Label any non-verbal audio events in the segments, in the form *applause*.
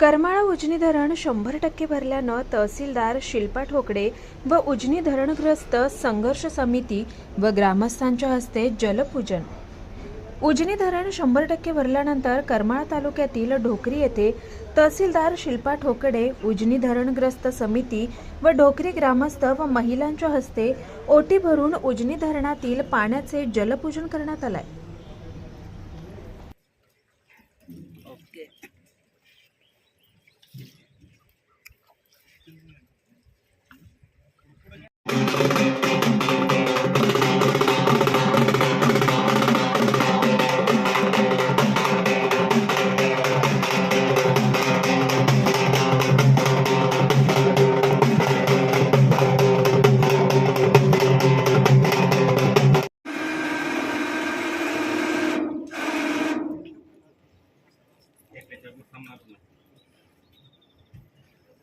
करमाळा उजनी धरण शंभर टक्के भरल्यानं तहसीलदार शिल्पा ठोकडे व उजनी धरणग्रस्त संघर्ष समिती व ग्रामस्थांच्या हस्ते जलपूजन. उजनी धरण शंभर टक्के भरल्यानंतर करमाळा तालुक्यातील ढोकरी येथे तहसीलदार शिल्पा ठोकडे उजनी धरणग्रस्त समिती व ढोकरी ग्रामस्थ व महिलांच्या हस्ते ओटी भरून उजनी धरणातील पाण्याचे जलपूजन करण्यात आलंय.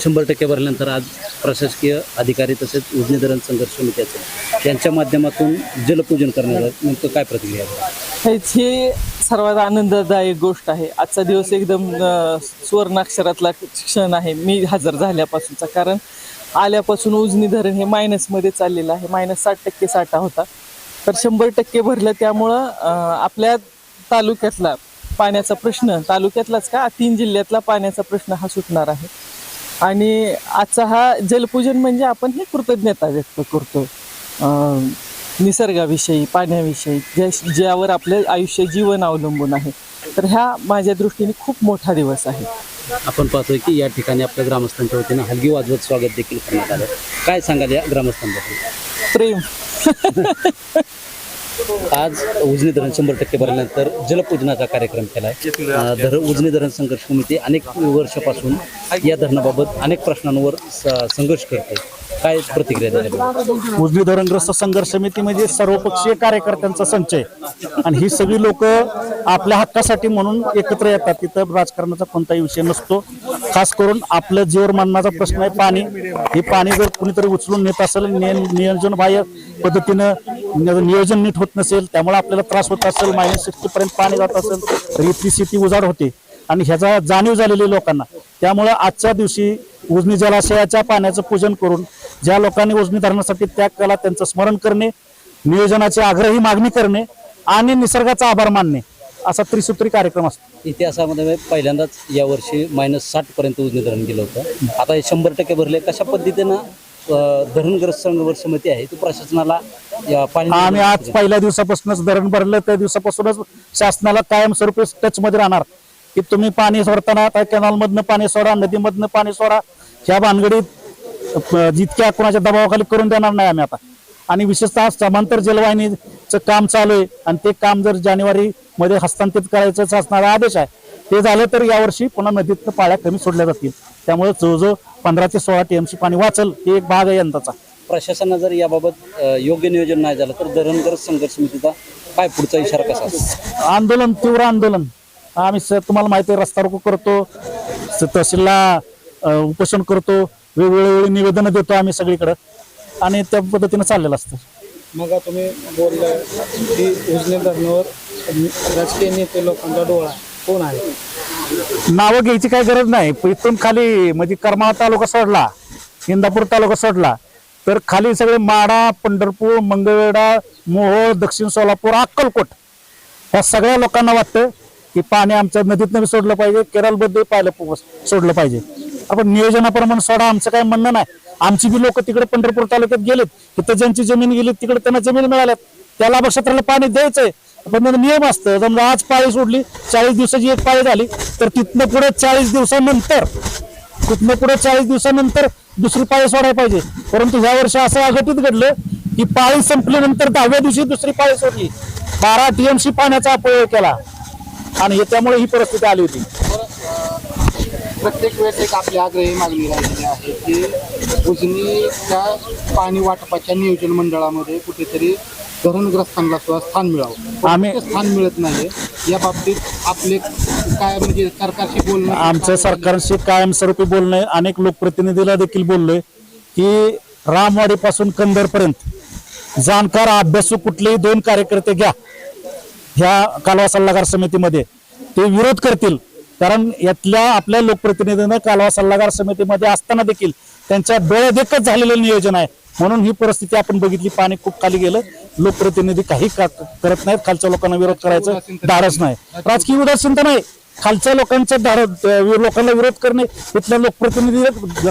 शंभर टक्के भरल्यानंतर आज प्रशासकीय अधिकारी तसेच उजनी धरण संघर्ष समिती त्यांच्या माध्यमातून जलपूजन करण्यात नेमकं काय प्रतिक्रिया आहे? हेच ही सर्वात आनंददायक गोष्ट आहे. आजचा दिवस एकदम सुवर्णाक्षरातला क्षण आहे. मी हजर झाल्यापासूनचा. कारण आल्यापासून उजनी धरण हे मायनसमध्ये चाललेलं आहे. मायनस साठ टक्के साठा होता. तर शंभर टक्के भरलं त्यामुळं आपल्या तालुक्यातला पाण्याचा प्रश्न तालुक्यातलाच का? तीन जिल्ह्यातला पाण्याचा प्रश्न हा सुटणार आहे. आणि आजचा हा जलपूजन म्हणजे आपण ही कृतज्ञता व्यक्त करतो. निसर्गाविषयी पाण्याविषयी ज्या ज्यावर आपलं आयुष्य जीवन अवलंबून आहे. तर ह्या माझ्या दृष्टीने खूप मोठा दिवस आहे. आपण पाहतोय की या ठिकाणी आपल्या ग्रामस्थांच्या वतीनं हलगी वाजवत स्वागत देखील करण्यात आलं. काय सांगाल या ग्रामस्थांबद्दल? प्रेम. *laughs* आज उजनी धरण शंभर टक्के भरल्यानंतर जलपूजनाचा कार्यक्रम केला आहे धर उजनी धरण संघर्ष समिती अनेक वर्षापासून या धरणाबाबत अनेक प्रश्नांवर स- संघर्ष करते. काय प्रतिक्रिया द्यायला उजनी धरणग्रस्त संघर्ष समिती म्हणजे सर्वपक्षीय कार्यकर्त्यांचा संच आहे आणि ही सगळी लोक आपल्या हक्कासाठी म्हणून एकत्र येतात. तिथं राजकारणाचा कोणताही विषय नसतो. खास करून आपलं जीवर मानण्याचा प्रश्न आहे पाणी. हे पाणी जर कुणीतरी उचलून नेत असेल निय- बाह्य पद्धतीनं नियोजन नीट होत नसेल त्यामुळे आपल्याला त्रास होत असेल मायनस सिक्स्टी पर्यंत पाणी जात असेल तर इथली स्थिती उजाड होते. आणि ह्याचा जाणीव झालेली लोकांना. त्यामुळं आजच्या दिवशी उजनी जलाशयाच्या पाण्याचं पूजन करून ज्या लोकांनी उजनी धरणासाठी त्याग केला त्यांचं स्मरण करणे नियोजनाची आग्रही मागणी करणे आणि निसर्गाचा आभार मानणे असा त्रिसूत्री कार्यक्रम असतो. इतिहासामध्ये पहिल्यांदाच यावर्षी मायनस साठ पर्यंत उजनी धरण गेलं होतं. आता हे शंभर टक्के भरले कशा पद्धतीनं धरणग्रस्त संघर्ष समिती आहे ती प्रशासनाला आम्ही आज पहिल्या दिवसापासूनच धरण भरलं त्या दिवसापासूनच शासनाला कायमस्वरूपी टच मध्ये राहणार. की तुम्ही पाणी सोडताना त्या कॅनॉल मधनं पाणी सोडा नदीमधनं पाणी सोडा ह्या भानगडीत जितक्या कोणाच्या दबावाखाली करून देणार नाही आम्ही आता. आणि विशेषतः समांतर जलवाहिनीचं काम चालू आहे. आणि ते काम जर जानेवारी मध्ये हस्तांतरित करायचं शासनाचा आदेश आहे ते झालं तर यावर्षी पुन्हा नदीतनं पाळ्या कमी सोडल्या जातील. त्यामुळे जवळजवळ पंधरा ते सोळा टीएमसी पाणी वाचल हे एक भाग आहे यंदाचा. प्रशासनानं जर याबाबत योग्य नियोजन नाही झालं तर धरणग्रस्त संघर्ष समितीचा काय पुढचा इशारा कसा आंदोलन तीव्र आंदोलन. आम्ही स- तुम्हाला माहिती आहे रस्ता रोको करतो स- तहसीलला उपोषण करतो वेगवेगळी निवेदनं देतो आम्ही सगळीकडं. आणि त्या पद्धतीनं चाललेलं असतं. मग तुम्ही बोललाय की उजनी धरणावर राजकीय नेते लोकांचा डोळा. कोण आहे? नावं घ्यायची काही गरज नाही. पण इथून खाली म्हणजे करमाळा तालुका सोडला इंदापूर तालुका सोडला तर खाली सगळे माडा पंढरपूर मंगळवेढा मोहोळ दक्षिण सोलापूर अक्कलकोट ह्या सगळ्या लोकांना वाटतं की पाणी आमच्या नदीतनं बी सोडलं पाहिजे केरळमध्ये पाहिलं सोडलं पाहिजे. आपण नियोजनाप्रमाणे सोडा आमचं काय म्हणणं नाही. आमची बी लोक तिकडे पंढरपूर तालुक्यात गेलेत तिथं ज्यांची जमीन गेली तिकडे त्यांना जमीन मिळाल्यात. त्या लाभक्षेत्राला पाणी द्यायचंय. पण नियम असतं. समजा आज पाळी सोडली चाळीस दिवसाची एक पाळी झाली तर तिथनं पुढे चाळीस दिवसानंतर तिथनं पुढे चाळीस दिवसानंतर दुसरी पाळी सोडायला पाहिजे. परंतु ह्या वर्षी असं अघटित घडलं की पाळी संपल्यानंतर दहाव्या दिवशी दुसरी पाळी सोडली. बारा टीएमसी पाण्याचा अपव्यय केला. आणि त्यामुळे ही परिस्थिती आली होती. प्रत्येक वेळेस एक आपली आग्रही मागणी राहिलेली आहे की उजनीच्या पाणी वाटपाच्या नियोजन मंडळामध्ये कुठेतरी धरणग्रस्तांना सुद्धा स्थान मिळावं. आम्ही- स्थान मिळत नाही या बाबतीत आपले काय म्हणजे सरकारशी बोलणं आमचं सरकारशी कायमस्वरूपी बोलणं. अनेक लोकप्रतिनिधीला देखील बोललोय की रामवाडीपासून कंदरपर्यंत जाणकार अभ्यासू कुठलेही दोन कार्यकर्ते घ्या. ह्या कालवा सल्लागार समितीमध्ये ते विरोध करतील. कारण यातल्या आपल्या लोकप्रतिनिधीनं कालवा सल्लागार समितीमध्ये असताना देखील त्यांच्या डोळ्यादेखत झालेलं नियोजन आहे. म्हणून ही परिस्थिती आपण बघितली. पाणी खूप खाली गेलं. लोकप्रतिनिधी काही का- करत नाहीत खालच्या लोकांना विरोध करायचं धाडस नाही. राजकीय उदासीनता नाही. खालच्या लोकांचं धाड लोकांना विरोध करणे इथल्या लोकप्रतिनिधी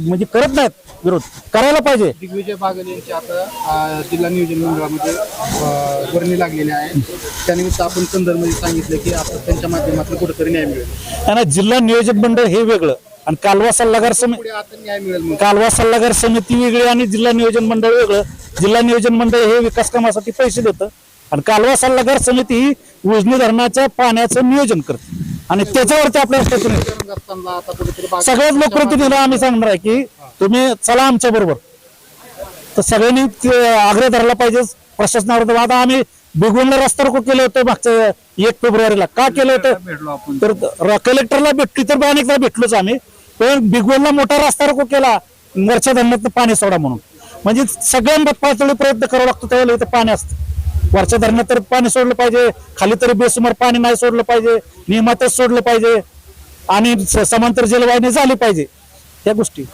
म्हणजे करत नाहीत विरोध. करायला पाहिजे. दिग्विजय बागल यांची आता जिल्हा नियोजन मंडळामध्ये वर्णी लागलेली आहे. त्यानिमित्त आपण संदर्भमध्ये सांगितलं की आपण त्यांच्या माध्यमातून कुठेतरी न्याय मिळेल. आणि जिल्हा नियोजन मंडळ हे वेगळं. आणि कालवा सल्लागार समिती आता कालवा सल्लागार समिती वेगळी आणि जिल्हा नियोजन मंडळ वेगळं. जिल्हा नियोजन मंडळ हे विकास कामासाठी पैसे देतं. आणि कालवा सल्लागार समिती ही उजनी धरणाच्या पाण्याचं नियोजन करते. आणि त्याच्यावरती आपल्याला सगळ्याच लोकप्रतिनिधीला आम्ही सांगणार आहे की तुम्ही चला आमच्या बरोबर. तर सगळ्यांनी आग्रह धरला पाहिजे. प्रशासनावर आता आम्ही बिगुनला रस्ता रोको केलं होतं मागच्या एक फेब्रुवारीला. का केलं होतं? तर कलेक्टरला भेटली. तर अनेकदा भेटलोच आम्ही. पण बिगवलला मोठा रस्ता रोको केला. वरच्या धरणात पाणी सोडा म्हणून. म्हणजे सगळ्यांना पातळी प्रयत्न करावा लागतो त्यावेळेला इथं पाणी असतं. वरच्या धरणात तर पाणी सोडलं पाहिजे खाली तरी बेसुमार पाणी नाही सोडलं पाहिजे नियमातच सोडलं पाहिजे. आणि समांतर जलवाहिनी झाली पाहिजे. या गोष्टी.